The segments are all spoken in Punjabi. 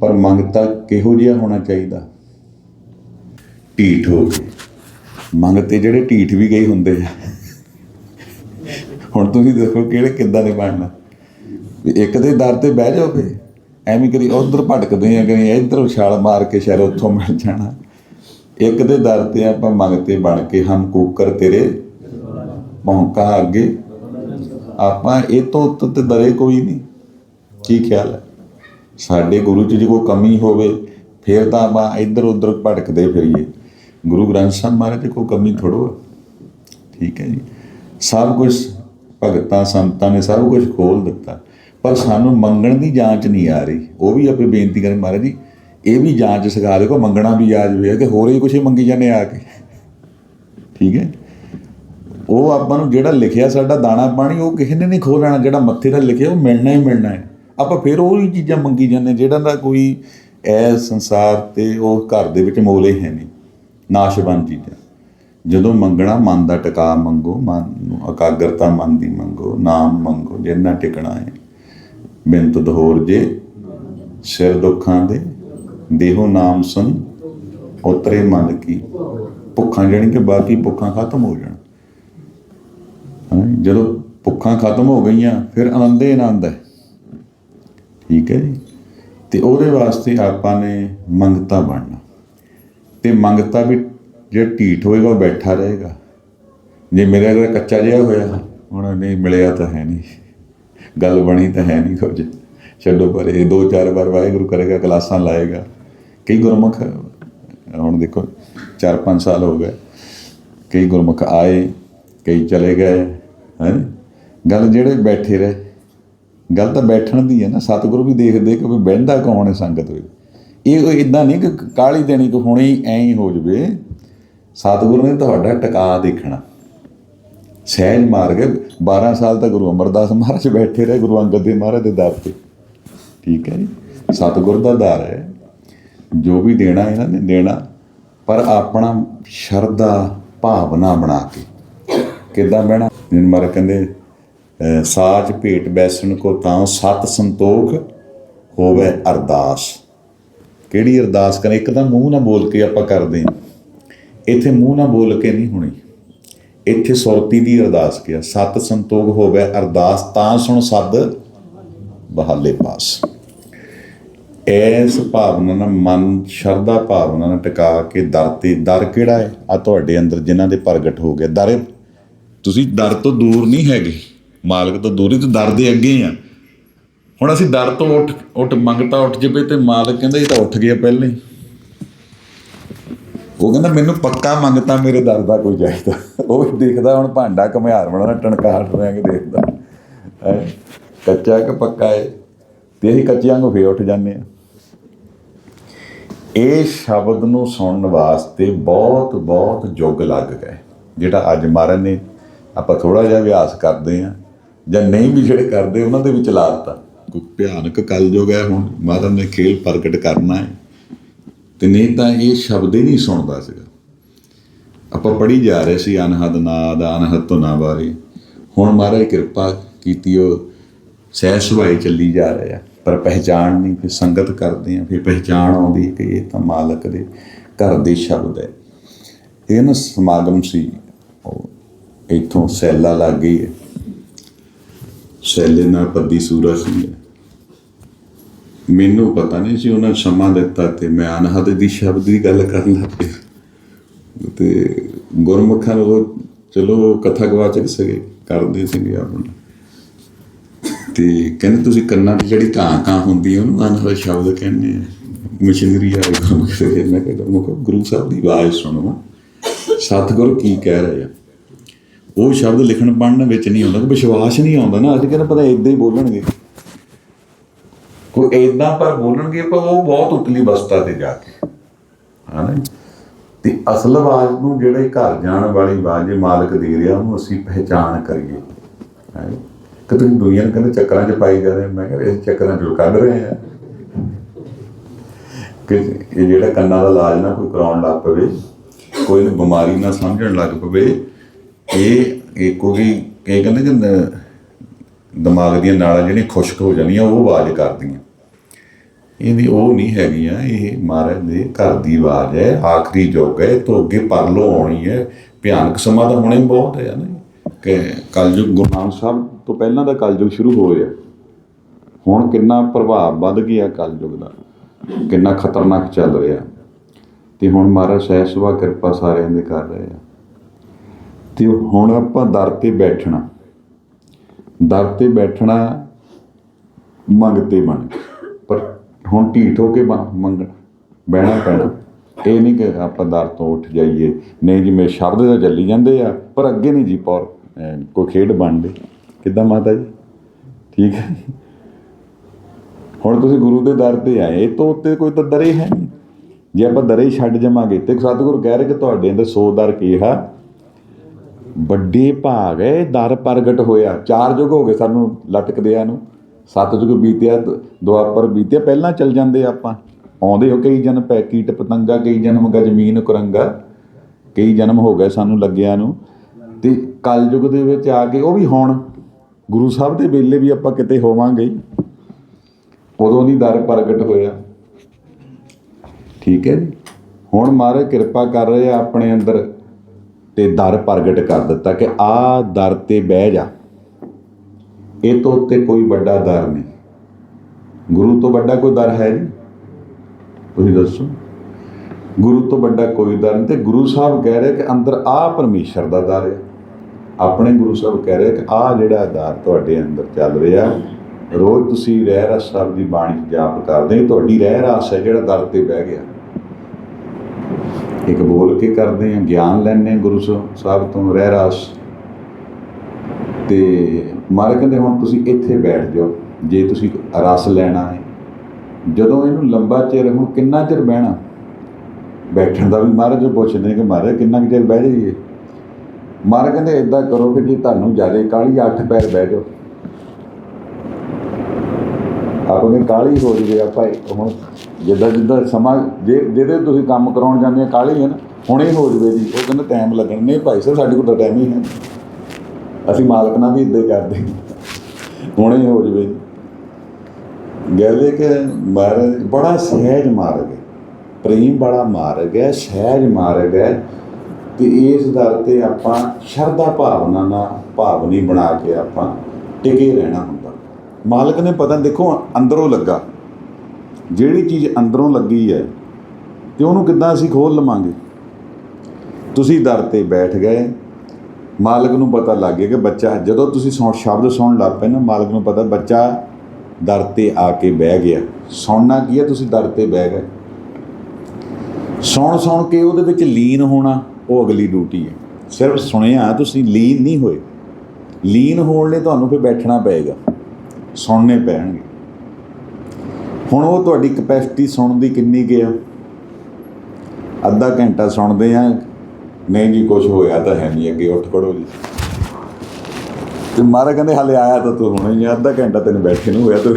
ਪਰ ਮੰਗਤਾ ਕਿਹੋ ਜਿਹਾ ਹੋਣਾ ਚਾਹੀਦਾ? ਢੀਠ ਹੋ ਕੇ। ਮੰਗਤੇ ਜਿਹੜੇ ਢੀਠ ਵੀ ਗਏ ਹੁੰਦੇ ਆ। ਹੁਣ ਤੁਸੀਂ ਦੇਖੋ ਕਿਹੜੇ ਕਿੱਦਾਂ ਦੇ ਬਣਨਾ। ਇੱਕ ਦੇ ਦਰ ਤੇ ਬਹਿ ਜਾਓ ਫੇ ਐਵੇਂ ਕਰੀ ਉਧਰ ਭਟਕਦੇ ਆ, ਕਰੀ ਇੱਧਰ ਛਾਲ ਮਾਰ ਕੇ ਸ਼ਹਿਰ ਉੱਥੋਂ ਮਿਲ ਜਾਣਾ। ਇੱਕ ਦੇ ਦਰ ਤੇ ਆਪਾਂ ਮੰਗਤੇ ਬਣ ਕੇ ਹਮ ਕੂਕਰ ਤੇਰੇ ਪਹੁੰਕਾ ਅੱਗੇ। ਆਪਾਂ ਇਹ ਤੋਂ ਉੱਤੇ ਤੇ ਡਰੇ ਕੋਈ ਨਹੀਂ। ਕੀ ਖਿਆਲ ਹੈ? ਸਾਡੇ ਗੁਰੂ ਚ ਜੇ ਕੋਈ ਕਮੀ ਹੋਵੇ, ਫਿਰ ਤਾਂ ਆਪਾਂ ਇੱਧਰ ਉੱਧਰ ਭਟਕਦੇ ਫਿਰੀਏ। ਗੁਰੂ ਗ੍ਰੰਥ ਸਾਹਿਬ ਮਹਾਰਾਜ ਚ ਕੋਈ ਕਮੀ ਥੋੜੋ ਠੀਕ ਹੈ ਜੀ। ਸਭ ਕੁਝ ਭਗਤਾਂ, ਸੰਤਾਂ ਨੇ ਸਭ ਕੁਝ ਖੋਲ ਦਿੱਤਾ। ਪਰ ਸਾਨੂੰ ਮੰਗਣ ਦੀ ਜਾਂਚ ਨਹੀਂ ਆ ਰਹੀ। ਉਹ ਵੀ ਆਪੇ ਬੇਨਤੀ ਕਰੇ ਮਹਾਰਾਜ ਜੀ, ਇਹ ਵੀ ਜਾਂਚ ਸਿਖਾ ਦਿਓ ਮੰਗਣਾ ਵੀ ਆ ਜਾਵੇ ਕਿ ਹੋਰ ਹੀ ਕੁਝ ਹੀ ਮੰਗੀ ਜਾਂਦੇ ਆ ਕੇ। ਠੀਕ ਹੈ। ਉਹ ਆਪਾਂ ਨੂੰ ਜਿਹੜਾ ਲਿਖਿਆ ਸਾਡਾ ਦਾਣਾ ਪਾਣੀ, ਉਹ ਕਿਸੇ ਨੇ ਨਹੀਂ ਖੋ ਲੈਣਾ। ਜਿਹੜਾ ਮੱਥੇ ਦਾ ਲਿਖਿਆ, ਉਹ ਮਿਲਣਾ ਹੀ ਮਿਲਣਾ ਹੈ। ਆਪਾਂ ਫਿਰ ਉਹ ਹੀ ਚੀਜ਼ਾਂ ਮੰਗੀ ਜਾਂਦੇ ਜਿਹੜਾ ਦਾ ਕੋਈ ਐ ਸੰਸਾਰ ਤੇ ਉਹ ਘਰ ਦੇ ਵਿੱਚ ਮੋਲੇ ਹੈ ਨਹੀਂ, ਨਾਸ਼ਵਾਨ ਚੀਜ਼ਾਂ। ਜਦੋਂ ਮੰਗਣਾ, ਮਨ ਦਾ ਟਿਕਾ ਮੰਗੋ, ਮਨ ਨੂੰ ਇਕਾਗਰਤਾ, ਮਨ ਦੀ ਮੰਗੋ, ਨਾਮ ਮੰਗੋ, ਜਿੰਨਾ ਟਿਕਣਾ ਹੈ। ਬਿੰਤ ਦਹੋਰ ਜੇ, ਸਿਰ ਦੁੱਖਾਂ ਦੇ, ਦੇਹੋ ਨਾਮ ਸੁਨ ਉਤਰੇ ਮਨ ਕੀ। ਭੁੱਖਾਂ ਜਾਣੀ ਕਿ ਬਾਕੀ ਭੁੱਖਾਂ ਖਤਮ ਹੋ ਜਾਣ। ਜਦੋਂ ਭੁੱਖਾਂ ਖਤਮ ਹੋ ਗਈਆਂ, ਫਿਰ ਆਨੰਦ ਆਨੰਦ ਹੈ। ਠੀਕ ਹੈ ਜੀ। ਤੇ ਉਹਦੇ ਵਾਸਤੇ ਆਪਾਂ ਨੇ ਮੰਗਤਾ ਬਣਨਾ। ਤੇ ਮੰਗਤਾ ਵੀ ਜੇ ਢੀਠ ਹੋਏਗਾ, ਉਹ ਬੈਠਾ ਰਹੇਗਾ। ਜੇ ਮੇਰੇ ਅਗਰ ਕੱਚਾ ਜਿਹਾ ਹੋਇਆ, ਹੁਣ ਨਹੀਂ, ਮਿਲਿਆ ਤਾਂ ਹੈ ਨਹੀਂ। ਗੱਲ ਬਣੀ ਤਾਂ ਹੈ ਨਹੀਂ ਕੁਝ। ਛੱਡੋ ਪਰ ਇਹ ਦੋ ਚਾਰ ਵਾਰ ਵਾਹਿਗੁਰੂ ਕਰੇਗਾ, ਕਲਾਸਾਂ ਲਾਏਗਾ। ਕਈ ਗੁਰਮੁਖ, ਹੁਣ ਦੇਖੋ 4-5 ਸਾਲ ਹੋ ਗਏ। ਕਈ ਗੁਰਮੁਖ ਆਏ, ਕਈ ਚਲੇ ਗਏ, ਹੈ ਗੱਲ ਜਿਹੜੇ ਬੈਠੇ ਰਹੇ ਗੱਲ ਤਾਂ ਬੈਠਣ ਦੀ ਹੈ ਨਾ, ਸਤਿਗੁਰੂ ਵੀ ਦੇਖਦੇ ਕਿ ਵੀ ਬਹਿੰਦਾ ਕੌਣ ਹੈ ਸੰਗਤ ਵਿੱਚ। ਇਹ ਇਦਾਂ ਨਹੀਂ ਕਿ ਕਾਲੀ ਦੇਣੀ ਕਿ ਹੁਣੇ ਹੀ ਐਂ ਹੀ ਹੋ ਜਵੇ। ਸਤਿਗੁਰੂ ਨੇ ਤੁਹਾਡਾ ਟਿਕਾ ਦੇਖਣਾ। ਸਹਿਜ ਮਾਰ ਕੇ 12 ਸਾਲ ਤੱਕ ਗੁਰੂ ਅਮਰਦਾਸ ਮਹਾਰਾਜ ਬੈਠੇ ਰਹੇ, ਗੁਰੂ ਅੰਗਦ ਦੇਵ ਮਹਾਰਾਜ ਦੇ ਦਰ ਤੇ। ਠੀਕ ਹੈ ਜੀ। ਸਤਿਗੁਰ ਦਾ ਦਰ ਹੈ। ਜੋ ਵੀ ਦੇਣਾ ਇਹਨਾਂ ਨੇ ਦੇਣਾ, ਪਰ ਆਪਣਾ ਸ਼ਰਧਾ, ਭਾਵਨਾ ਬਣਾ ਕੇ। ਕਿੱਦਾਂ ਬਹਿਣਾ? ਨਿਰਮਰ ਕਹਿੰਦੇ ਅਹ ਸਾਚ ਭੇਟ ਬੈਸਣ ਕੋ ਤਾਂ ਸਤ ਸੰਤੋਖ ਹੋਵੇ ਅਰਦਾਸ। ਕਿਹੜੀ ਅਰਦਾਸ ਕਰੇ? ਇੱਕ ਤਾਂ ਮੂੰਹ ਨਾਲ ਬੋਲ ਕੇ ਆਪਾਂ ਕਰਦੇ ਹਾਂ। ਇੱਥੇ ਮੂੰਹ ਨਾਲ ਬੋਲ ਕੇ ਨਹੀਂ ਹੋਣੀ। ਇੱਥੇ ਸੁਰਤੀ ਦੀ ਅਰਦਾਸ ਕਿਹਾ, ਸਤ ਸੰਤੋਖ ਹੋਵੇ ਅਰਦਾਸ, ਤਾਂ ਸੁਣ ਸਦ ਬਹਾਲੇ ਪਾਸ। ਐਸ ਭਾਵਨਾ ਨਾਲ ਮਨ, ਸ਼ਰਧਾ ਭਾਵਨਾ ਨਾਲ ਟਿਕਾ ਕੇ ਦਰ ਤੇ, ਦਰ ਕਿਹੜਾ ਹੈ? ਆ ਤੁਹਾਡੇ ਅੰਦਰ ਜਿਨ੍ਹਾਂ ਦੇ ਪ੍ਰਗਟ ਹੋ ਗਿਆ ਦਰ, ਤੁਸੀਂ ਦਰ ਤੋਂ ਦੂਰ ਨਹੀਂ ਹੈਗੇ। ਮਾਲਕ ਤੋਂ ਦੂਰੀ ਤੇ ਦਰ ਦੇ ਅੱਗੇ ਆ। ਹੁਣ ਅਸੀਂ ਦਰ ਤੋਂ ਉੱਠ ਉੱਠ ਮੰਗਤਾ ਉੱਠ ਜਵੇ ਤੇ ਮਾਲਕ ਕਹਿੰਦਾ ਇਹ ਤਾਂ ਉੱਠ ਗਿਆ ਪਹਿਲਾਂ ਹੀ। ਉਹ ਕਹਿੰਦਾ ਮੈਨੂੰ ਪੱਕਾ ਮੰਗਤਾ, ਮੇਰੇ ਦਰ ਦਾ ਕੋਈ ਚਾਹੀਦਾ ਉਹ ਦੇਖਦਾ ਹੁਣ ਭਾਂਡਾ ਘੁਮਿਆਰ ਬਣਾਉਣਾ ਟਣਕਾਟ ਰਿਆਂ ਕੇ ਦੇਖਦਾ। ਹੈ? ਕੱਚਾ ਕਿ ਪੱਕਾ ਹੈ ਤੇ ਅਸੀਂ ਕੱਚਿਆਂ ਨੂੰ ਫੇਰ ਉੱਠ ਜਾਂਦੇ ਆ ਇਹ ਸ਼ਬਦ ਨੂੰ ਸੁਣਨ ਵਾਸਤੇ ਬਹੁਤ ਬਹੁਤ ਯੁੱਗ ਲੱਗ ਗਏ। ਜਿਹੜਾ ਅੱਜ ਮਹਾਰਾਜ ਨੇ ਆਪਾਂ ਥੋੜਾ ਜਿਹਾ ਅਭਿਆਸ ਕਰਦੇ ਆ ਜਾਂ ਨਹੀਂ ਵੀ ਜਿਹੜੇ ਕਰਦੇ, ਉਹਨਾਂ ਦੇ ਵਿੱਚ ਦਿੱਤਾ। ਕੋਈ ਭਿਆਨਕ ਕਲਯੁਗ ਹੈ ਹੁਣ ਮਹਾਰਾਜ ਨੇ ਖੇਲ ਪ੍ਰਗਟ ਕਰਨਾ ਹੈ। ਤੇ ਨਹੀਂ ਤਾਂ ਇਹ ਸ਼ਬਦ ਹੀ ਨਹੀਂ ਸੁਣਦਾ ਸੀਗਾ। ਆਪਾਂ ਪੜ੍ਹੀ ਜਾ ਰਹੇ ਸੀ ਅਨਹਦ ਨਾਦ, ਅਨਹਦ ਤੋਂ ਨਾ ਬਾਰੇ। ਹੁਣ ਮਹਾਰਾਜ ਕਿਰਪਾ ਕੀਤੀ ਉਹ ਸਹਿ ਸੁਭਾਈ ਚੱਲੀ ਜਾ ਰਿਹਾ ਹੈ ਪਰ ਪਹਿਚਾਣ ਨਹੀਂ, ਫਿਰ ਸੰਗਤ ਕਰਦੇ ਆ, ਫਿਰ ਪਹਿਚਾਣ ਆਉਂਦੀ ਕਿ ਇਹ ਤਾਂ ਮਾਲਕ ਦੇ ਘਰ ਦੇ ਸ਼ਬਦ ਹੈ। ਇਹ ਨਾ ਸਮਾਗਮ ਸੀ, ਉਹ ਇੱਥੋਂ ਸੈਲਾ ਲੱਗ ਗਈ ਹੈ। ਸੈਲੇ ਨਾਲ ਪੱਦੀ ਸੂਰਾ ਸੀ ਮੈਨੂੰ ਪਤਾ ਨਹੀਂ ਸੀ ਉਹਨਾਂ ਸਮਾਂ ਦਿੱਤਾ ਤੇ ਮੈਂ ਅਨਹਦ ਦੀ ਸ਼ਬਦ ਦੀ ਗੱਲ ਕਰਨ ਲੱਗ ਪਿਆ। ਤੇ ਗੁਰਮੁਖਾਂ ਉਹ ਚਲੋ ਕਥਾ ਗਵਾਚਕ ਸੀਗੇ, ਕਰਦੇ ਸੀਗੇ ਆਪਣਾ। ਤੇ ਕਹਿੰਦੇ ਤੁਸੀਂ ਕੰਨਾਂ ਦੀ ਜਿਹੜੀ ਕਾਂ ਕਾਂ ਹੁੰਦੀ ਹੈ ਉਹਨੂੰ ਅਨਹਦ ਸ਼ਬਦ ਕਹਿੰਦੇ ਆ। ਮਸ਼ੀਨਰੀ ਆ ਗੁਰਮੁਖ ਦੇ ਮੈਂ ਕਹਿੰਦਾ ਗੁਰੂ ਸਾਹਿਬ ਦੀ ਆਵਾਜ਼ ਸੁਣੋ। ਸਤਿਗੁਰ ਕੀ ਕਹਿ ਰਹੇ ਆ? ਉਹ ਸ਼ਬਦ ਲਿਖਣ ਪੜ੍ਹਨ ਵਿੱਚ ਨਹੀਂ ਆਉਂਦਾ ਵਿਸ਼ਵਾਸ ਨਹੀਂ ਆਉਂਦਾ ਨਾ, ਅੱਜ ਕੱਲ੍ਹ ਪਤਾ ਇਦਾਂ ਹੀ ਬੋਲਣਗੇ। ਕੋਈ ਇਦਾਂ ਪਰ ਬੋਲਣਗੇ, ਪਰ ਉਹ ਬਹੁਤ ਉਤਲੀ ਅਵਸਥਾ ਤੇ ਜਾ ਕੇ। ਹਾਂ ਤੇ ਅਸਲ ਆਵਾਜ਼ ਨੂੰ ਜਿਹੜੇ ਘਰ ਜਾਣ ਵਾਲੀ ਆਵਾਜ਼ ਮਾਲਕ ਦੇ ਰਿਹਾ, ਉਹਨੂੰ ਅਸੀਂ ਪਹਿਚਾਣ ਕਰੀਏ। ਹੈ ਕਿ ਤੁਸੀਂ ਦੁਨੀਆ ਨੂੰ ਕਹਿੰਦੇ ਚੱਕਰਾਂ 'ਚ ਪਾਈ ਜਾ ਰਹੇ ਮੈਂ ਕਿਹਾ ਇਸ ਚੱਕਰਾਂ 'ਚੋਂ ਕੱਢ ਰਹੇ ਆ। ਕਿ ਇਹ ਜਿਹੜਾ ਕੰਨਾਂ ਦਾ ਇਲਾਜ ਨਾ ਕੋਈ ਕਰਾਉਣ ਲੱਗ ਪਵੇ, ਕੋਈ ਨੂੰ ਬਿਮਾਰੀ ਨਾ ਸਮਝਣ ਲੱਗ ਪਵੇ ਇਹ ਇਹ ਕੋਈ ਇਹ ਕਹਿੰਦੇ ਕਿ ਦਿਮਾਗ ਦੀਆਂ ਨਾੜਾਂ ਜਿਹੜੀਆਂ ਖੁਸ਼ਕ ਹੋ ਜਾਂਦੀਆਂ ਉਹ ਆਵਾਜ਼ ਕਰਦੀਆਂ। ਇਹਦੀ ਉਹ ਨਹੀਂ ਹੈਗੀਆਂ, ਇਹ ਮਹਾਰਾਜ ਦੇ ਘਰ ਦੀ ਆਵਾਜ਼ ਹੈ, ਆਖਰੀ ਯੁੱਗ ਹੈ, ਇਹ ਤੋਂ ਅੱਗੇ ਪਰਲੋ ਆਉਣੀ ਹੈ। ਭਿਆਨਕ ਸਮਾਂ ਤਾਂ ਹੁਣੇ ਬਹੁਤ ਹੈ ਨਾ। ਕਿ ਕਲਯੁਗ ਗੁਰੂ ਨਾਨਕ ਸਾਹਿਬ ਤੋਂ ਪਹਿਲਾਂ ਦਾ ਕਲਯੁਗ ਸ਼ੁਰੂ ਹੋ ਹੋਇਆ ਹੁਣ ਕਿੰਨਾ ਪ੍ਰਭਾਵ ਵੱਧ ਗਿਆ ਕਲਯੁਗ ਦਾ, ਕਿੰਨਾ ਖਤਰਨਾਕ ਚੱਲ ਰਿਹਾ। ਤੇ ਹੁਣ ਮਹਾਰਾਜ ਸਹਿ ਸੁਭਾ ਕਿਰਪਾ ਸਾਰਿਆਂ ਦੇ ਕਰ ਰਹੇ ਆ। ਤੇ ਹੁਣ ਆਪਾਂ ਦਰ ਤੇ ਬੈਠਣਾ। ਦਰ ਤੇ ਬੈਠਣਾ ਮੰਗਤੇ ਬਣ ਪਰ ਹੁਣ ਢੀਠ ਹੋ ਕੇ ਮ- ਬਹਿਣਾ ਪੈਣਾ। ਇਹ ਨਹੀਂ ਕਿ ਆਪਾਂ ਦਰ ਤੋਂ ਉੱਠ ਜਾਈਏ। ਨਹੀਂ ਜੀ ਮੇਰੇ ਸ਼ਬਦ ਤਾਂ ਚੱਲੀ ਜਾਂਦੇ ਆ, ਪਰ ਅੱਗੇ ਨਹੀਂ ਜੀ, ਪੌਰ ਕੋਈ ਖੇਡ ਬਣਦੇ। ਕਿੱਦਾਂ ਮਾਤਾ ਜੀ? ਠੀਕ ਹੈ। ਹੁਣ ਤੁਸੀਂ ਗੁਰੂ ਦੇ ਦਰ ਤੇ ਆਏ, ਇਹ ਤੋਂ ਉੱਤੇ ਕੋਈ ਤਾਂ ਦਰੇ ਹੈ ਨਹੀਂ। ਜੇ ਆਪਾਂ ਦਰੇ ਹੀ ਛੱਡ ਜਾਵਾਂਗੇ ਤੇ ਸਤਿਗੁਰੂ ਕਹਿ ਰਹੇ ਕਿ ਤੁਹਾਡੇ ਅੰਦਰ ਸੋ ਦਰ ਕੀ ਹੈ? ਵੱਡੇ ਭਾਗ ਹੈ ਦਰ ਪ੍ਰਗਟ ਹੋਇਆ। ਚਾਰ ਯੁੱਗ ਹੋ ਗਏ ਸਾਨੂੰ ਲਟਕਦਿਆਂ ਨੂੰ। ਸੱਤ ਯੁੱਗ ਬੀਤਿਆ ਦੁਆਪਰ ਬੀਤਿਆ, ਪਹਿਲਾਂ ਚੱਲ ਜਾਂਦੇ ਆਪਾਂ। ਆਉਂਦੇ ਹੋ ਕਈ ਜਨਮ ਪੈ, ਕੀਟ ਪਤੰਗਾ, ਕਈ ਜਨਮ ਗਜਮੀਨ ਕੁਰੰਗਾ। ਕਈ ਜਨਮ ਹੋ ਗਏ ਸਾਨੂੰ ਲੱਗਿਆ ਨੂੰ। ਤੇ ਕਲ ਯੁੱਗ ਦੇ ਵਿੱਚ ਆ ਕੇ ਉਹ ਵੀ ਹੁਣ, ਗੁਰੂ ਸਾਹਿਬ ਦੇ ਵੇਲੇ ਵੀ ਆਪਾਂ ਕਿਤੇ ਹੋਵਾਂਗੇ। ਉਦੋਂ ਦੀ ਦਰ ਪ੍ਰਗਟ ਹੋਇਆ। ਠੀਕ ਹੈ ਜੀ? ਹੁਣ ਮਹਾਰਾਜ ਕਿਰਪਾ ਕਰ ਰਹੇ ਆ ਆਪਣੇ ਅੰਦਰ। ਤੇ ਦਰ ਪ੍ਰਗਟ ਕਰ ਦਿੱਤਾ ਕਿ ਆ ਦਰ ਤੇ ਬਹਿ ਜਾ। ਇਹ ਤੋਂ ਉੱਤੇ ਕੋਈ ਵੱਡਾ ਦਰ ਨਹੀਂ। ਗੁਰੂ ਤੋਂ ਵੱਡਾ ਕੋਈ ਦਰ ਹੈ ਨਹੀਂ। ਤੁਸੀਂ ਦੱਸੋ। ਗੁਰੂ ਤੋਂ ਵੱਡਾ ਕੋਈ ਦਰ ਨਹੀਂ ਤੇ ਗੁਰੂ ਸਾਹਿਬ ਕਹਿ ਰਹੇ ਕਿ ਅੰਦਰ ਆ ਪਰਮੇਸ਼ਰ ਦਾ ਦਰ ਹੈ। ਆਪਣੇ ਗੁਰੂ ਸਾਹਿਬ ਕਹਿ ਰਹੇ ਕਿ ਆ ਜਿਹੜਾ ਦਰ ਤੁਹਾਡੇ ਅੰਦਰ ਚੱਲ ਰਿਹਾ, ਰੋਜ਼ ਤੁਸੀਂ ਰਹਿ ਰਸ ਸਾਹਿਬ ਦੀ ਬਾਣੀ 'ਚ ਜਾਪ ਕਰਦੇ ਤੁਹਾਡੀ ਰਹਿ ਰਸ ਹੈ ਜਿਹੜਾ ਦਰ ਤੇ ਬਹਿ ਗਿਆ। ਇੱਕ ਬੋਲ ਕੇ ਕਰਦੇ ਆ ਗਿਆਨ ਲੈਣੇ ਗੁਰੂ ਸਾਹਿਬ ਸਾਹਿਬ ਤੋਂ ਰਹਿ ਰਸ। ਤੇ ਮਾਰੇ ਕਹਿੰਦੇ, ਹੁਣ ਤੁਸੀਂ ਇੱਥੇ ਬੈਠ ਜਾਓ, ਜੇ ਤੁਸੀਂ ਰਸ ਲੈਣਾ ਹੈ ਜਦੋਂ ਇਹਨੂੰ ਲੰਬਾ ਚਿਰ, ਹੁਣ ਕਿੰਨਾ ਚਿਰ ਬਹਿਣਾ? ਬੈਠਣ ਦਾ ਵੀ ਮਹਾਰਾਜ ਜੋ ਪੁੱਛਦੇ ਕਿ ਮਹਾਰਾਜ ਕਿੰਨਾ ਕੁ ਚਿਰ ਬਹਿ ਜਾਈਏ? ਮਹਾਰਾਜ ਕਹਿੰਦੇ ਇਦਾਂ ਕਰੋ ਕਿ ਜੇ ਤੁਹਾਨੂੰ ਜ਼ਿਆਦਾ ਕਾਲੀ ਅੱਠ ਪੈਰ ਬਹਿ ਜਾਓ। ਆਪਣੇ ਕਾਲੀ ਹੋ ਜਵੇ ਆਪਾਂ, ਹੁਣ ਜਿੱਦਾਂ ਜਿੱਦਾਂ ਸਮਾਂ, ਜੇ ਜਿਹਦੇ ਤੁਸੀਂ ਕੰਮ ਕਰਾਉਣ ਜਾਂਦੇ ਆ ਕਾਲੀ ਹੈ ਨਾ, ਹੁਣੇ ਹੋ ਜਵੇ ਜੀ, ਉਹ ਕਹਿੰਦਾ ਟਾਈਮ ਲੱਗਣ ਨਹੀਂ, ਭਾਈ ਸਾਹਿਬ ਸਾਡੇ ਕੋਲ ਤਾਂ ਟਾਈਮ ਹੀ ਹੈ ਅਸੀਂ ਮਾਲਕ ਨਾਲ ਵੀ ਇਦਾਂ ਕਰਦੇ ਹੁਣੇ ਹੋ ਜਵੇ ਜੀ। ਗੱਲ ਕਿ ਮਾਰਗ ਬੜਾ ਸਹਿਜ ਮਾਰਗ ਹੈ। ਪ੍ਰੇਮ ਬੜਾ ਮਾਰਗ ਹੈ, ਸਹਿਜ ਮਾਰਗ ਹੈ। ਤੇ ਇਸ ਦਰ ਤੇ ਆਪਾਂ ਸ਼ਰਧਾ ਭਾਵਨਾ ਨਾਲ ਭਾਵਨੀ ਬਣਾ ਕੇ ਆਪਾਂ ਟਿਕੇ ਰਹਿਣਾ ਹੁੰਦਾ। ਮਾਲਕ ਨੇ ਪਤਾ ਦੇਖੋ ਅੰਦਰੋਂ ਲੱਗਾ। ਜਿਹੜੀ ਚੀਜ਼ ਅੰਦਰੋਂ ਲੱਗੀ ਹੈ, ਤੇ ਉਹਨੂੰ ਕਿੱਦਾਂ ਅਸੀਂ ਖੋਲ ਲਵਾਂਗੇ? ਤੁਸੀਂ ਦਰ ਤੇ ਬੈਠ ਗਏ, ਮਾਲਕ ਨੂੰ ਪਤਾ ਲੱਗ ਗਿਆ ਕਿ ਬੱਚਾ, ਜਦੋਂ ਤੁਸੀਂ ਸੁਣ ਸ਼ਬਦ ਸੁਣਨ ਲੱਗ ਪਏ ਨਾ, ਮਾਲਕ ਨੂੰ ਪਤਾ ਬੱਚਾ ਦਰ ਤੇ ਆ ਕੇ ਬਹਿ ਗਿਆ। ਸੁਣਨਾ ਕੀ ਹੈ? ਤੁਸੀਂ ਦਰ ਤੇ ਬਹਿ ਗਏ। ਸੁਣ ਸੁਣ ਕੇ ਉਹਦੇ ਵਿੱਚ ਲੀਨ ਹੋਣਾ, ਉਹ ਅਗਲੀ ਡਿਊਟੀ ਹੈ। ਸਿਰਫ ਸੁਣਿਆ ਤੁਸੀਂ, ਲੀਨ ਨਹੀਂ ਹੋਏ। ਲੀਨ ਹੋਣ ਲਈ ਤੁਹਾਨੂੰ ਫਿਰ ਬੈਠਣਾ ਪਏਗਾ। ਸੁਣਨੇ ਪੈਣਗੇ। ਹੁਣ ਉਹ ਤੁਹਾਡੀ ਕਪੈਸਿਟੀ ਸੁਣਨ ਦੀ ਕਿੰਨੀ ਕੁ ਆ? ਅੱਧਾ ਘੰਟਾ ਸੁਣਦੇ ਆ? ਨਹੀਂ ਜੀ ਕੁਝ ਹੋਇਆ ਤਾਂ ਹੈ ਨਹੀਂ ਅੱਗੇ, ਉੱਠ ਖੜੋ ਜੀ। ਤੇ ਮਹਾਰਾਜ ਕਹਿੰਦੇ, ਹਲੇ ਆਇਆ ਤਾਂ ਤੂੰ ਹੁਣੇ ਹੀ ਅੱਧਾ ਘੰਟਾ ਤੈਨੂੰ ਬੈਠੇ ਨੂੰ ਹੋਇਆ ਤੂੰ।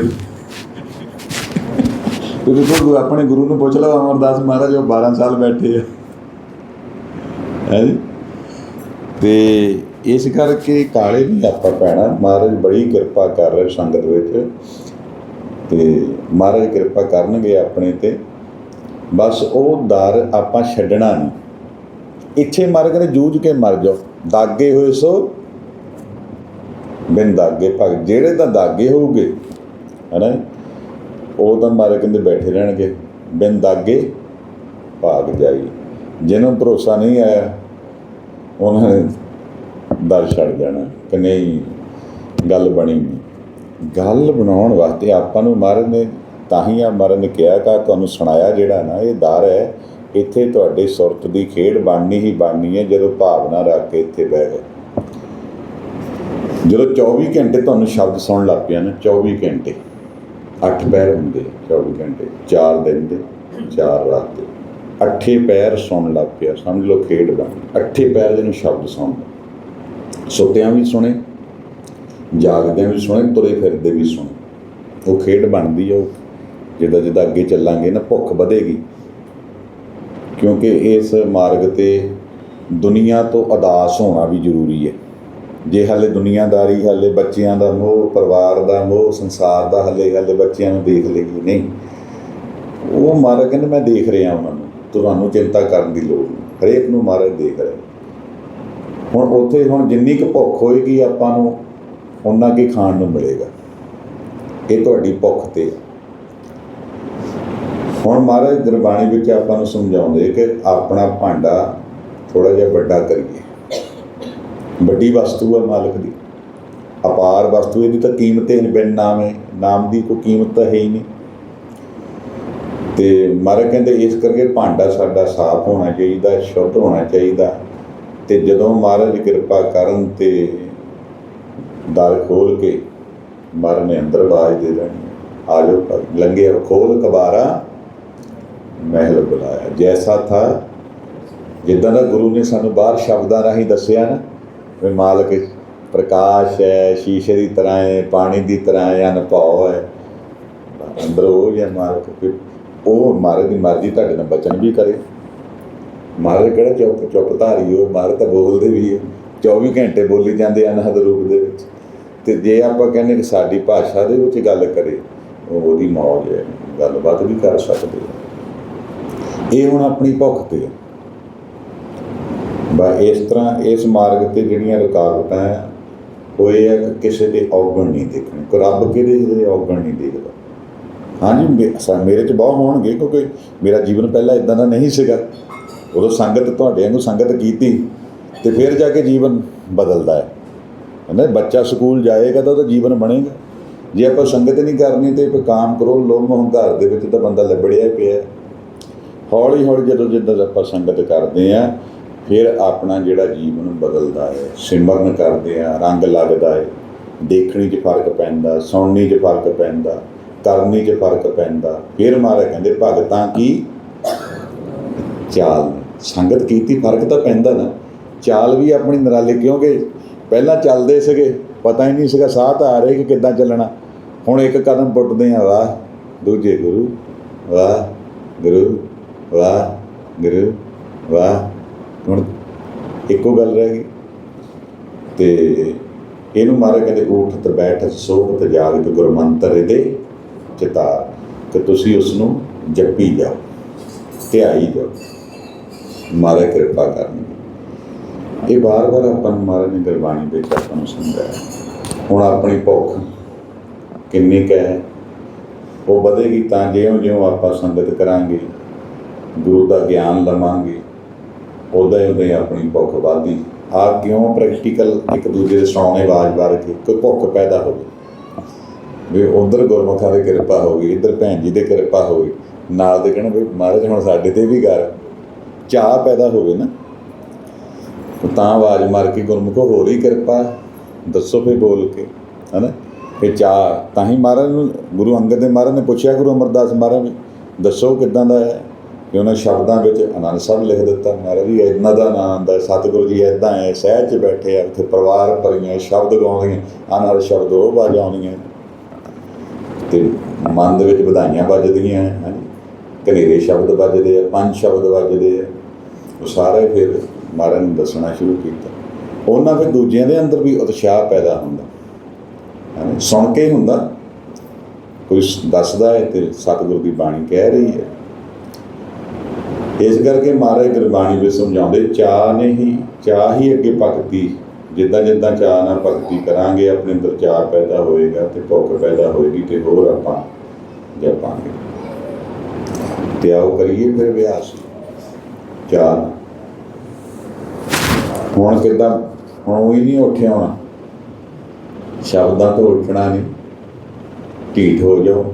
ਤੁਸੀਂ ਕੋਈ ਆਪਣੇ ਗੁਰੂ ਨੂੰ ਪੁੱਛ ਲਓ, ਅਮਰਦਾਸ ਮਹਾਰਾਜ, ਉਹ 12 ਸਾਲ ਬੈਠੇ ਆ। ਹੈ ਜੀ? ਤੇ ਇਸ ਕਰਕੇ ਕਾਲੇ ਨਹੀਂ ਆਪਾਂ ਪੈਣਾ। ਮਹਾਰਾਜ ਬੜੀ ਕਿਰਪਾ ਕਰ ਰਹੇ ਸੰਗਤ ਵਿੱਚ। ਤੇ ਮਹਾਰਾਜ ਕਿਰਪਾ ਕਰਨਗੇ ਆਪਣੇ ਤੇ। ਬਸ ਉਹ ਦਰ ਆਪਾਂ ਛੱਡਣਾ ਨਹੀਂ। ਇੱਥੇ ਮਰ ਕੇ ਜੂਝ ਕੇ ਮਰ ਜਾਓ। ਦਾਗੇ ਹੋਏ ਸੋ ਬਿਨ ਦਾਗੇ ਭਗ ਜਿਹੜੇ ਤਾਂ ਦਾਗੇ ਹੋਊਗੇ, ਹਨਾ? ਉਹ ਤਾਂ ਮਾਰੇ ਕਹਿੰਦੇ ਬੈਠੇ ਰਹਿਣਗੇ। ਬਿਨ ਦਾਗੇ ਭਾਗ ਜਾਈ। ਜਿਹਨੂੰ ਭਰੋਸਾ ਨਹੀਂ ਆਇਆ, ਉਹਨਾਂ ਨੇ ਦਰ ਛੱਡ ਜਾਣਾ, ਕਿ ਨਹੀਂ, ਗੱਲ ਬਣੀ ਨਹੀਂ ਗੱਲ ਬਣਾਉਣ ਵਾਸਤੇ ਆਪਾਂ ਨੂੰ ਮਹਾਰਾਜ ਨੇ, ਤਾਂ ਹੀ ਆ ਮਹਾਰਾਜ ਨੇ ਕਿਹਾ ਕਿ ਤੁਹਾਨੂੰ ਸੁਣਾਇਆ ਜਿਹੜਾ ਨਾ, ਇਹ ਦਰ ਹੈ, ਇੱਥੇ ਤੁਹਾਡੇ ਸੁਰਤ ਦੀ ਖੇਡ ਬਣਨੀ ਹੀ ਬਣਨੀ ਹੈ, ਜਦੋਂ ਭਾਵਨਾ ਰੱਖ ਕੇ ਇੱਥੇ ਬਹਿ ਗਏ। ਜਦੋਂ 24 ਘੰਟੇ ਤੁਹਾਨੂੰ ਸ਼ਬਦ ਸੁਣਨ ਲੱਗ ਪਿਆ ਨਾ 24 ਘੰਟੇ 8 ਪੈਰ ਹੁੰਦੇ ਆ 24 ਘੰਟੇ 4 ਦਿਨ ਦੇ 4 ਰਾਤ ਦੇ। ਅੱਠੇ ਪੈਰ ਸੁਣਨ ਲੱਗ ਪਿਆ, ਸਮਝ ਲਓ ਖੇਡ ਬਣ ਅੱਠੇ ਪੈਰ ਦੇ ਨੂੰ ਸ਼ਬਦ ਸੁਣਦਾ ਸੁੱਤਿਆਂ ਵੀ ਸੁਣੇ, ਜਾਗਦਿਆਂ ਵੀ ਸੁਣੇ, ਤੁਰੇ ਫਿਰਦੇ ਵੀ ਸੁਣੇ। ਉਹ ਖੇਡ ਬਣਦੀ ਆ ਉਹ। ਜਿੱਦਾਂ ਜਿੱਦਾਂ ਅੱਗੇ ਚੱਲਾਂਗੇ ਨਾ, ਭੁੱਖ ਵਧੇਗੀ। ਕਿਉਂਕਿ ਇਸ ਮਾਰਗ ਤੇ ਦੁਨੀਆ ਤੋਂ ਅਦਾਸ ਹੋਣਾ ਵੀ ਜ਼ਰੂਰੀ ਹੈ। ਜੇ ਹਾਲੇ ਦੁਨੀਆਦਾਰੀ, ਹਾਲੇ ਬੱਚਿਆਂ ਦਾ ਮੋਹ, ਪਰਿਵਾਰ ਦਾ ਮੋਹ, ਸੰਸਾਰ ਦਾ ਹਾਲੇ ਹਾਲੇ ਬੱਚਿਆਂ ਨੂੰ ਦੇਖ ਲਈਏ ਨਹੀਂ, ਉਹ ਮਾਰਗ ਕਹਿੰਦੇ ਮੈਂ ਦੇਖ ਰਿਹਾ ਉਹਨਾਂ ਨੂੰ। ਤੁਹਾਨੂੰ ਚਿੰਤਾ ਕਰਨ ਦੀ ਲੋੜ ਨਹੀਂ। ਹਰੇਕ ਨੂੰ ਮਾਰਗ ਦੇਖ ਰਿਹਾ। ਹੁਣ ਉੱਥੇ ਹੁਣ ਜਿੰਨੀ ਕੁ ਭੁੱਖ ਹੋਏਗੀ ਆਪਾਂ ਨੂੰ ਉਹਨਾਂ ਕੀ ਖਾਣ ਨੂੰ ਮਿਲੇਗਾ। ਇਹ ਤੁਹਾਡੀ ਭੁੱਖ ਤੇ। ਹੁਣ ਮਹਾਰਾਜ ਗੁਰਬਾਣੀ ਵਿੱਚ ਆਪਾਂ ਨੂੰ ਸਮਝਾਉਂਦੇ ਕਿ ਆਪਣਾ ਭਾਂਡਾ ਥੋੜਾ ਜਿਹਾ ਵੱਡਾ ਕਰੀਏ। ਵੱਡੀ ਵਸਤੂ ਹੈ ਮਾਲਕ ਦੀ। ਅਪਾਰ ਵਸਤੂ, ਇਹਦੀ ਤਾਂ ਕੀਮਤ ਹੀ ਬਿਨ ਨਾਮ ਹੈ ਨਾਮ ਦੀ ਕੋਈ ਕੀਮਤ ਤਾਂ ਹੈ ਹੀ ਨਹੀਂ। ਤੇ ਮਹਾਰਾਜ ਕਹਿੰਦੇ ਇਸ ਕਰਕੇ ਭਾਂਡਾ ਸਾਡਾ ਸਾਫ਼ ਹੋਣਾ ਚਾਹੀਦਾ, ਸ਼ੁੱਧ ਹੋਣਾ ਚਾਹੀਦਾ। ਤੇ ਜਦੋਂ ਮਹਾਰਾਜ ਕਿਰਪਾ ਕਰਨ ਤੇ ਦਰ ਖੋਲ ਕੇ ਮਹਾਰਾਜ ਨੇ ਅੰਦਰ ਆਵਾਜ਼ ਦੇ ਦੇਣੀ, ਆ ਜਾਓ ਲੰਗੇ ਖੋਲ ਕਬਾਰਾ, ਮਹਿਲ ਬੁਲਾਇਆ। ਜੈਸਾ ਥਾ, ਜਿੱਦਾਂ ਦਾ ਗੁਰੂ ਨੇ ਸਾਨੂੰ ਬਾਹਰ ਸ਼ਬਦਾਂ ਰਾਹੀਂ ਦੱਸਿਆ ਨਾ, ਵੀ ਮਾਲਕ ਪ੍ਰਕਾਸ਼ ਹੈ, ਸ਼ੀਸ਼ੇ ਦੀ ਤਰ੍ਹਾਂ ਹੈ, ਪਾਣੀ ਦੀ ਤਰ੍ਹਾਂ ਹੈ, ਅਨੁਭਵ ਹੈ। ਅੰਦਰ ਉਹ ਜਾਂ ਮਾਲਕ, ਉਹ ਮਹਾਰਾਜ ਦੀ ਮਰਜ਼ੀ ਤੁਹਾਡੇ ਨਾਲ ਬਚਨ ਵੀ ਕਰੇ। ਮਹਾਰਾਜ ਕਿਹੜਾ ਚੁੱਪ ਚੁੱਪ ਧਾਰੀ ਉਹ ਮਹਾਰਾਜ ਤਾਂ ਬੋਲਦੇ ਵੀ ਹੈ 24 ਘੰਟੇ ਬੋਲੀ ਜਾਂਦੇ ਅਨਹਦ ਰੂਪ ਦੇ ਵਿੱਚ। ਤੇ ਜੇ ਆਪਾਂ ਕਹਿੰਦੇ ਕਿ ਸਾਡੀ ਭਾਸ਼ਾ ਦੇ ਵਿੱਚ ਗੱਲ ਕਰੇ ਉਹਦੀ ਮੌਜ ਹੈ, ਗੱਲਬਾਤ ਵੀ ਕਰ ਸਕਦੇ ਇਹ ਹੁਣ ਆਪਣੀ ਭੁੱਖ ਤੇ ਹੈ ਬਾ ਇਸ ਤਰ੍ਹਾਂ ਇਸ ਮਾਰਗ ਤੇ ਜਿਹੜੀਆਂ ਰੁਕਾਵਟਾਂ ਹੈ ਉਹ ਇਹ ਹੈ ਕਿ ਕਿਸੇ ਦੇ ਔਗਣ ਨਹੀਂ ਦੇਖਣੇ। ਕੋ ਰੱਬ ਕਿਹਦੇ ਦੇ ਔਗਣ ਨਹੀਂ ਦੇਖਦਾ। ਹਾਂਜੀ ਮੇਰੇ ਚ ਬਹੁਤ ਹੋਣਗੇ ਕਿਉਂਕਿ ਮੇਰਾ ਜੀਵਨ ਪਹਿਲਾਂ ਇਦਾਂ ਦਾ ਨਹੀਂ ਸੀਗਾ। ਉਦੋਂ ਸੰਗਤ ਤੁਹਾਡੇ ਵਾਂਗੂ ਸੰਗਤ ਕੀਤੀ ਤੇ ਫਿਰ ਜਾ ਕੇ ਜੀਵਨ ਬਦਲਦਾ ਹੈ। ਨਾ ਬੱਚਾ ਸਕੂਲ ਜਾਏਗਾ ਤਾਂ ਉਹਦਾ ਜੀਵਨ ਬਣੇਗਾ। ਜੇ ਆਪਾਂ ਸੰਗਤ ਨਹੀਂ ਕਰਨੀ ਤੇ ਫਿਰ ਕਾਮ ਕਰੋ, ਲੋਭ ਹੰਕਾਰ ਦੇ ਵਿੱਚ ਤਾਂ ਬੰਦਾ ਲੱਭੜਿਆ ਹੀ ਪਿਆ ਹੌਲੀ ਹੌਲੀ ਜਦੋਂ ਜਿੱਦਾਂ ਆਪਾਂ ਸੰਗਤ ਕਰਦੇ ਆ ਫਿਰ ਆਪਣਾ ਜਿਹੜਾ ਜੀਵਨ ਬਦਲਦਾ ਹੈ। ਸਿਮਰਨ ਕਰਦੇ ਆ ਰੰਗ ਲੱਗਦਾ ਹੈ। ਦੇਖਣੀ 'ਚ ਫ਼ਰਕ ਪੈਂਦਾ, ਸੁਣਨੀ 'ਚ ਫ਼ਰਕ ਪੈਂਦਾ, ਕਰਨੀ 'ਚ ਫ਼ਰਕ ਪੈਂਦਾ। ਫਿਰ ਮਹਾਰਾਜ ਕਹਿੰਦੇ, ਭਗਤਾਂ ਕੀ ਚਾਲ ਸੰਗਤ ਕੀਤੀ, ਫ਼ਰਕ ਤਾਂ ਪੈਂਦਾ ਨਾ। ਚਾਲ ਵੀ ਆਪਣੀ ਨਿਰਾਲੀ ਕਿਉਂਕਿ ਪਹਿਲਾਂ ਚੱਲਦੇ ਸੀਗੇ, ਪਤਾ ਹੀ ਨਹੀਂ ਸੀਗਾ ਸਾਹ ਤਾਂ ਆ ਰਹੇ ਕਿ ਕਿੱਦਾਂ ਚੱਲਣਾ। ਹੁਣ ਇੱਕ ਕਦਮ ਪੁੱਟਦੇ ਆ ਵਾਹ, ਦੂਜੇ ਗੁਰੂ, ਵਾਹ ਗੁਰੂ ਵਾਹ ਗੁਰੂ, ਵਾਹ। ਹੁਣ ਇੱਕੋ ਗੱਲ ਰਹਿ ਗਈ। ਤੇ ਇਹਨੂੰ ਮਾਰੇ ਕਹਿੰਦੇ ਊਠ ਤੇ ਬੈਠ ਸੋਹਤ ਜਾਗਤ ਗੁਰਮੰਤਰ ਇਹਦੇ ਚਿਤਾ ਕਿ ਤੁਸੀਂ ਉਸ ਨੂੰ ਜਪੀ ਜਾਓ, ਧਿਆਈ ਜਾਓ। ਮਾਰੇ ਕਿਰਪਾ ਕਰਨੀ। ਇਹ ਵਾਰ ਵਾਰ ਆਪਾਂ ਨੂੰ ਮਹਾਰਾਜ ਨੇ ਗੁਰਬਾਣੀ ਵਿੱਚ ਆਪਾਂ ਨੂੰ ਸਮਝਾਇਆ ਹੁਣ ਆਪਣੀ ਭੁੱਖ ਕਿੰਨੀ ਕੁ ਹੈ, ਉਹ ਵਧੇਗੀ ਤਾਂ ਜਿਉਂ-ਜਿਉਂ ਆਪਾਂ ਸੰਗਤ ਕਰਾਂਗੇ, ਗੁਰੂ ਦਾ ਗਿਆਨ ਲਵਾਂਗੇ ਉਦਾਂ ਹੀ ਉਦਾਂ ਹੀ ਆਪਣੀ ਭੁੱਖ ਵਧਦੀ। ਆ ਕਿਉਂ ਪ੍ਰੈਕਟੀਕਲ ਇੱਕ ਦੂਜੇ ਦੇ ਸੁਣਾਉਣੇ ਆਵਾਜ਼ ਬਾਰ ਕੇ ਕੋਈ ਭੁੱਖ ਪੈਦਾ ਹੋਵੇ ਵੀ ਉਧਰ ਗੁਰਮੁਖਾਂ ਦੀ ਕਿਰਪਾ ਹੋ ਗਈ, ਇੱਧਰ ਭੈਣ ਜੀ ਦੀ ਕਿਰਪਾ ਹੋ ਗਈ। ਨਾਲ ਦੇ ਕਹਿਣਾ ਵੀ ਮਹਾਰਾਜ ਹੁਣ ਸਾਡੇ ਤੇ ਵੀ ਕਰ ਚਾਹ ਪੈਦਾ ਹੋਵੇ ਨਾ, ਤਾਂ ਆਵਾਜ਼ ਮਾਰ ਕੇ ਗੁਰਮੁਖੋ, ਹੋਰ ਹੀ ਕਿਰਪਾ ਦੱਸੋ ਫੇ ਬੋਲ ਕੇ, ਹਨਾ? ਫੇ ਚਾਹ ਤਾਂ ਹੀ ਮਹਾਰਾਜ ਨੂੰ, ਗੁਰੂ ਅੰਗਦ ਦੇ ਮਹਾਰਾਜ ਨੇ ਪੁੱਛਿਆ, ਗੁਰੂ ਅਮਰਦਾਸ ਮਹਾਰਾਜ ਦੱਸੋ ਕਿਦਾਂ ਦਾ ਹੈ? ਕਿ ਉਹਨਾਂ ਸ਼ਬਦਾਂ ਵਿੱਚ ਆਨੰਦ ਸਾਹਿਬ ਲਿਖ ਦਿੱਤਾ, ਮਹਾਰਾਜ ਜੀ ਇਹਨਾਂ ਦਾ ਆਨੰਦ ਹੈ, ਸਤਿਗੁਰੂ ਜੀ ਇਦਾਂ ਹੈ, ਸਹਿਜ 'ਚ ਬੈਠੇ ਆ, ਉੱਥੇ ਪਰਿਵਾਰ ਭਰੀਆਂ, ਸ਼ਬਦ ਗਾਉਂਦੀਆਂ ਆਨੰਦ ਸ਼ਬਦ ਉਹ ਵਜਾਉਂਦੀਆਂ ਤੇ ਮਨ ਦੇ ਵਿੱਚ ਵਧਾਈਆਂ ਵੱਜਦੀਆਂ ਹਾਂਜੀ ਕਨੇਰੇ ਸ਼ਬਦ ਵੱਜਦੇ ਆ, ਪੰਜ ਸ਼ਬਦ ਵੱਜਦੇ ਆ। ਉਹ ਸਾਰੇ ਫਿਰ ਮਹਾਰਾਜ ਨੇ ਦੱਸਣਾ ਸ਼ੁਰੂ ਕੀਤਾ। ਉਹਨਾਂ ਫਿਰ ਦੂਜਿਆਂ ਦੇ ਅੰਦਰ ਵੀ ਉਤਸ਼ਾਹ ਪੈਦਾ ਹੁੰਦਾ। ਹੈ ਸੁਣ ਕੇ ਹੁੰਦਾ। ਕੋਈ ਦੱਸਦਾ ਹੈ ਤੇ ਸਤਿਗੁਰੂ ਦੀ ਬਾਣੀ ਕਹਿ ਰਹੀ ਹੈ। ਇਸ ਕਰਕੇ ਮਹਾਰਾਜ ਗੁਰਬਾਣੀ ਵਿੱਚ ਸਮਝਾਉਂਦੇ, ਚਾਹ ਨਹੀਂ, ਚਾਹ ਹੀ ਅੱਗੇ ਭਗਤੀ। ਜਿੱਦਾਂ ਜਿੱਦਾਂ ਚਾਹ ਨਾਲ ਭਗਤੀ ਕਰਾਂਗੇ, ਆਪਣੇ ਅੰਦਰ ਚਾਹ ਪੈਦਾ ਹੋਏਗਾ ਤੇ ਭੁੱਖ ਪੈਦਾ ਹੋਏਗੀ ਤੇ ਹੋਰ ਆਪਾਂ ਜਪਾਂਗੇ। ਤੇ ਆਓ ਕਰੀਏ ਫਿਰ ਅਭਿਆਸ ਚਾਰ। ਹੁਣ ਕਿੱਦਾਂ? ਹੁਣ ਉਹ ਹੀ ਨਹੀਂ ਉੱਠਿਆ ਹੋਣਾ। ਸ਼ਬਦਾਂ ਤੋਂ ਉੱਠਣਾ ਨਹੀਂ। ਢੀਠ ਹੋ ਜਾਓ,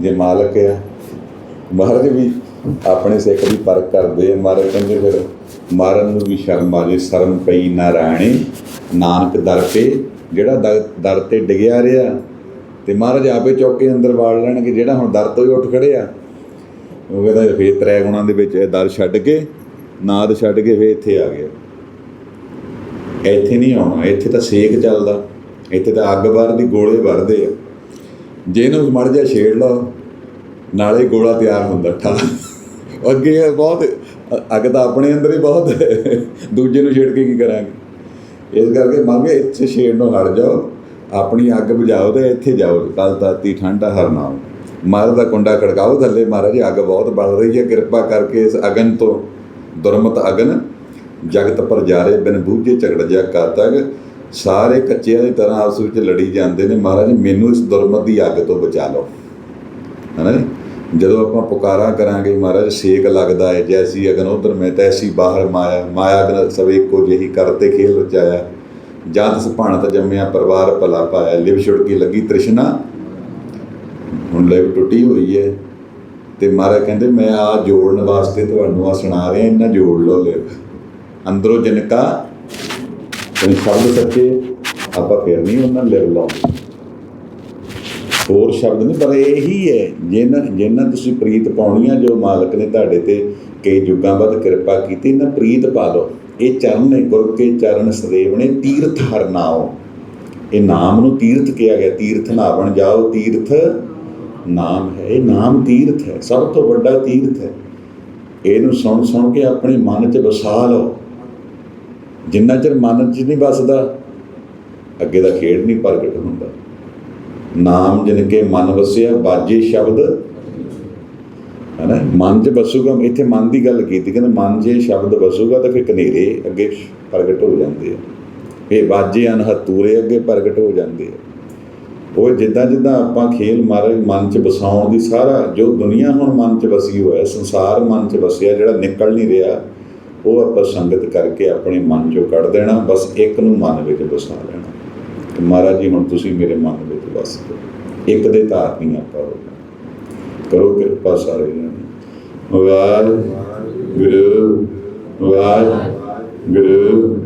ਜੇ ਮਾਲਕ ਆ। ਮਹਾਰਾਜ ਵੀ ਆਪਣੇ ਸਿੱਖ ਦੀ ਪਰਖ ਕਰਦੇ ਆ। ਮਹਾਰਾਜ ਕਹਿੰਦੇ ਫਿਰ ਮਾਰਨ ਨੂੰ ਵੀ ਸ਼ਰਮ ਆ ਜੇ, ਸ਼ਰਮ ਪਈ ਨਾ ਰਾਣੇ, ਨਾਨਕ ਦਰ ਤੇ, ਜਿਹੜਾ ਦਰ- ਦਰ ਤੇ ਡਿਗਿਆ ਰਿਹਾ। ਤੇ ਮਹਾਰਾਜ ਆਪੇ ਚੁੱਕ ਕੇ ਅੰਦਰ ਵਾੜ ਲੈਣਗੇ, ਜਿਹੜਾ ਹੁਣ ਦਰ ਤੋਂ ਹੀ ਉੱਠ ਖੜਿਆ ਉਹ ਕਹਿੰਦਾ ਫੇਰ ਤ੍ਰੈ ਗੁਣਾਂ ਦੇ ਵਿੱਚ, ਇਹ ਦਰ ਛੱਡ ਕੇ, ਨਾਦ ਛੱਡ ਕੇ ਫੇਰ ਇੱਥੇ ਆ ਗਿਆ। ਇੱਥੇ ਨਹੀਂ ਆਉਣਾ, ਇੱਥੇ ਤਾਂ ਸੇਕ ਚੱਲਦਾ। ਇੱਥੇ ਤਾਂ ਅੱਗ ਬਾਰ ਗੋਲੇ ਵਰਦੇ ਆ। ਜੇ ਇਹਨੂੰ ਮੜ ਜਾ ਛੇੜ ਲਓ, ਨਾਲੇ ਗੋਲਾ ਤਿਆਰ ਹੁੰਦਾ ਠਾ ਅੱਗੇ ਇਹ ਬਹੁਤ, ਅੱਗ ਤਾਂ ਆਪਣੇ ਅੰਦਰ ਹੀ ਬਹੁਤ ਹੈ। ਦੂਜੇ ਨੂੰ ਛੇੜ ਕੇ ਕੀ ਕਰਾਂਗੇ? ਇਸ ਕਰਕੇ ਮੰਗੇ ਇੱਥੇ ਛੇੜ ਨੂੰ ਹਟ ਜਾਓ। ਆਪਣੀ ਅੱਗ ਬੁਝਾਓ ਤੇ ਇੱਥੇ ਜਾਓ। ਕੱਲ ਤਾਤੀ ਠੰਡਾ ਹਰ ਨਾਮ। ਮਹਾਰਾਜ ਦਾ ਕੁੰਡਾ ਖੜਕਾਓ, ਥੱਲੇ ਮਹਾਰਾਜ ਅੱਗ ਬਹੁਤ ਬਲ ਰਹੀ ਹੈ। ਕਿਰਪਾ ਕਰਕੇ ਇਸ ਅਗਨ ਤੋਂ ਦੁਰਮਤ ਅਗਨ ਜਗਤ ਪਰ ਜਾਰੇ ਬਿਨ ਬੂਝੇ ਝਗੜ ਜਾ ਕਾਤਕ ਸਾਰੇ ਕੱਚਿਆਂ ਦੀ ਤਰ੍ਹਾਂ ਆਪਸ ਵਿੱਚ ਲੜੀ ਜਾਂਦੇ ਨੇ। ਮਹਾਰਾਜ, ਮੈਨੂੰ ਇਸ ਦੁਰਮਤ ਦੀ ਅੱਗ ਤੋਂ ਬਚਾ ਲਓ। ਹਨਾ ਜੀ? ਜਦੋਂ ਆਪਾਂ ਪੁਕਾਰਾ ਕਰਾਂਗੇ, ਮਹਾਰਾਜ, ਸੇਕ ਲੱਗਦਾ ਹੈ, ਜੈਸੀ ਅਗਨ ਉਧਰ ਮੈਂ ਤੈਸੀ ਬਾਹਰ ਮਾਇਆ ਮਾਇਆ ਅਗਨ ਸਵੇ ਕੋ ਜਿਹੀ ਕਰਤੇ ਖੇਲ ਰਚਾਇਆ। ਜਾਂ ਜਦ ਭਾਣਤ ਜੰਮਿਆ ਪਰਿਵਾਰ ਭਲਾ ਪਾਇਆ। ਲਿਵ ਛੁੜਕੀ ਲੱਗੀ ਤ੍ਰਿਸ਼ਨਾ। ਹੁਣ ਲਿਵ ਟੁੱਟੀ ਹੋਈ ਹੈ। ਤੇ ਮਹਾਰਾਜ ਕਹਿੰਦੇ, ਮੈਂ ਆ ਜੋੜਨ ਵਾਸਤੇ ਤੁਹਾਨੂੰ ਆ ਸੁਣਾ ਰਿਹਾ ਇਹਨਾਂ ਜੋੜ ਲਓ ਲਿਵ ਅੰਦਰੋਂ ਜਿਨਕਾ ਤੇ ਸ਼ਬਦ ਸੱਚੇ, ਆਪਾਂ ਫੇਰ ਨਹੀਂ ਉਹਨਾਂ ਲਿਵ ਲਾਉਂਦੇ। ਹੋਰ ਸ਼ਬਦ ਨਹੀਂ, ਪਰ ਇਹੀ ਹੈ, ਜਿਨ੍ਹਾਂ ਜਿਨ੍ਹਾਂ ਤੁਸੀਂ ਪ੍ਰੀਤ ਪਾਉਣੀ ਆ ਜੋ ਮਾਲਕ ਨੇ ਤੁਹਾਡੇ ਤੇ ਕਈ ਯੁੱਗਾਂ ਬਾਅਦ ਕਿਰਪਾ ਕੀਤੀ, ਇਹਨਾਂ ਪ੍ਰੀਤ ਪਾ ਲਓ ਇਹ ਚਰਨ ਨੇ, ਗੁਰ ਕੇ ਚਰਨ ਸਦੇਵ ਨੇ, ਤੀਰਥ ਹਰਨਾਓ ਇਹ ਨਾਮ ਨੂੰ ਤੀਰਥ ਕਿਹਾ ਗਿਆ, ਤੀਰਥ ਨਾਵਣ ਜਾਓ, ਤੀਰਥ ਨਾਮ ਹੈ, ਇਹ ਨਾਮ ਤੀਰਥ ਹੈ, ਸਭ ਤੋਂ ਵੱਡਾ ਤੀਰਥ ਹੈ। ਇਹਨੂੰ ਸੁਣ ਸੁਣ ਕੇ ਆਪਣੇ ਮਨ 'ਚ ਵਸਾ ਲਓ। ਜਿੰਨਾ ਚਿਰ ਮਨ 'ਚ ਨਹੀਂ ਵਸਦਾ, ਅੱਗੇ ਦਾ ਖੇਡ ਨਹੀਂ ਪ੍ਰਗਟ ਹੁੰਦਾ। ਨਾਮ ਜਿਨ ਕੇ ਮਨ ਵਸਿਆ, ਬਾਜੇ ਸ਼ਬਦ। ਹਨਾ? ਮਨ 'ਚ ਵਸੂਗਾ, ਇੱਥੇ ਮਨ ਦੀ ਗੱਲ ਕੀਤੀ, ਕਹਿੰਦੇ ਮਨ 'ਚ ਸ਼ਬਦ ਵਸੂਗਾ ਤਾਂ ਫਿਰ ਕਨੇਰੇ ਅੱਗੇ ਪ੍ਰਗਟ ਹੋ ਜਾਂਦੇ ਆ। ਇਹ ਬਾਜੇ ਅਨਹਤੂਰੇ ਅੱਗੇ ਪ੍ਰਗਟ ਹੋ ਜਾਂਦੇ ਆ। ਉਹ ਜਿੱਦਾਂ ਜਿੱਦਾਂ ਆਪਾਂ ਖੇਲ ਮਾਰੇ, ਮਨ 'ਚ ਵਸਾਉਣ ਦੀ ਸਾਰਾ, ਜੋ ਦੁਨੀਆ ਹੁਣ ਮਨ 'ਚ ਵਸੀ ਹੋਇਆ, ਸੰਸਾਰ ਮਨ 'ਚ ਵਸਿਆ, ਜਿਹੜਾ ਨਿਕਲ ਨਹੀਂ ਰਿਹਾ, ਉਹ ਆਪਾਂ ਸੰਗਤ ਕਰਕੇ ਆਪਣੇ ਮਨ 'ਚੋਂ ਕੱਢ ਦੇਣਾ, ਬਸ ਇੱਕ ਨੂੰ ਮਨ ਵਿੱਚ ਵਸਾ ਲੈਣਾ। ਤੇ ਮਹਾਰਾਜ ਜੀ, ਹੁਣ ਤੁਸੀਂ ਮੇਰੇ ਮਨ ਵਿੱਚ ਵਸ ਜਾਓ। ਇੱਕ ਦੇ ਧਾਰ ਨਹੀਂ ਆਪਾਂ ਹੋ ਕਰੋ ਕਿਰਪਾ ਸਾਰੇ ਜਣੇ। Waheguru Waheguru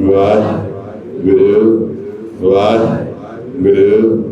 Waheguru Waheguru Waheguru.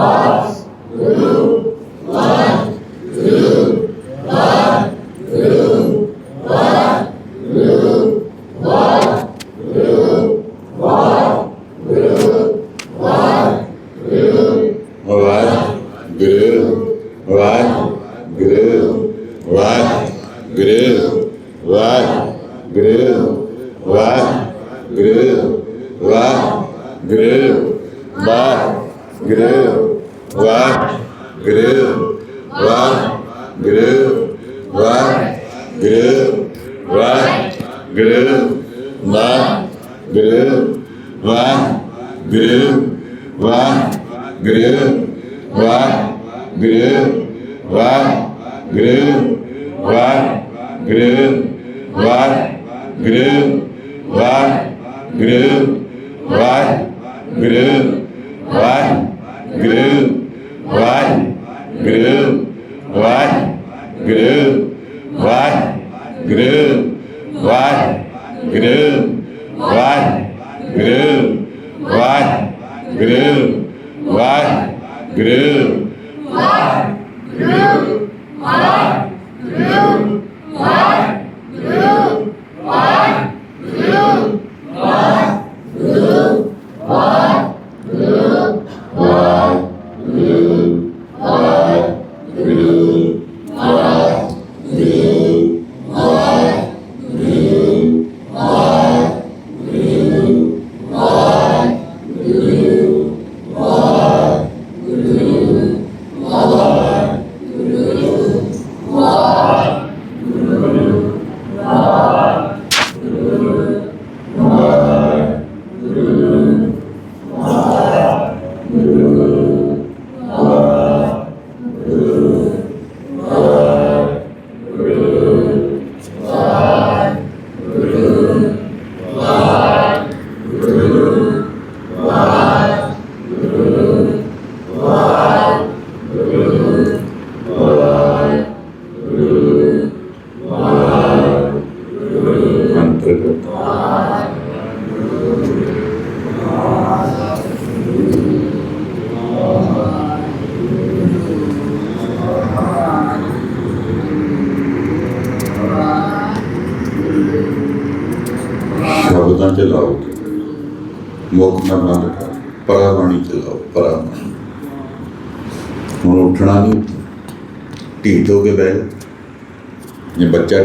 was, grew, was. gru, what? gru, what? gru, what? gru, what? gru, what? gru, what? gru, what? gru, what? gru, what? gru, what? gru, what? gru, var, gru, var,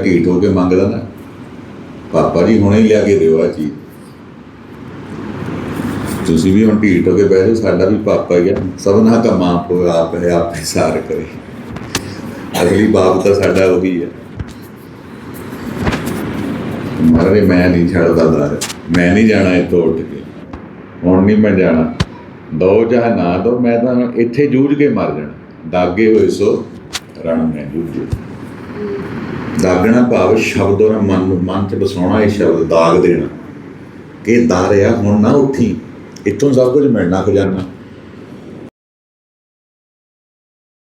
ਢੀਠ ਹੋ ਕੇ ਮੰਗਦਾ ਨਾ ਪਾਪਾ ਜੀ ਹੁਣੇ ਹੀ ਲਿਆ ਕੇ ਦਿਓ ਆ ਚੀਜ਼। ਤੁਸੀਂ ਵੀ ਹੁਣ ਢੀਠ ਹੋ ਕੇ ਬਹਿ ਜਾਓ, ਸਾਡਾ ਵੀ ਪਾਪਾ ਗਿਆ ਸਭਨਾ ਦਾ ਮਾਂ ਆਪ ਹੈ, ਆਪੇ ਸਾਰ ਕਰੇ। ਅਗਲੀ ਬਾਪ ਤਾਂ ਸਾਡਾ ਉਹੀ ਹੈ ਮਰੇ, ਮੈਂ ਨਹੀਂ ਛੱਡਦਾ ਦਰ। ਮੈਂ ਨਹੀਂ ਜਾਣਾ ਇੱਥੋਂ ਉੱਠ ਕੇ। ਹੁਣ ਨਹੀਂ ਮੈਂ ਜਾਣਾ। ਦੋ ਚਾਹੇ ਨਾ ਦੋ, ਮੈਂ ਤਾਂ ਇੱਥੇ ਜੂਝ ਕੇ ਮਰ ਜਾਣਾ। ਦਾਗੇ ਹੋਏ ਸੋ ਰਣ ਮੈਂ ਜੂਝੇ। ਦਾਗਣਾ ਭਾਵ ਸ਼ਬਦੋਂ ਨਾਲ ਮਨ ਨੂੰ, ਮਨ ਚ ਬਸਾਉਣਾ ਇਹ ਸ਼ਬਦ, ਦਾਗ ਦੇਣਾ। ਕਿ ਦਾਰਿਆ ਹੁਣ ਨਾ ਉੱਠੀ। ਇੱਥੋਂ ਸਭ ਕੁਝ ਮਿਲਣਾ ਖਜ਼ਾਨਾ।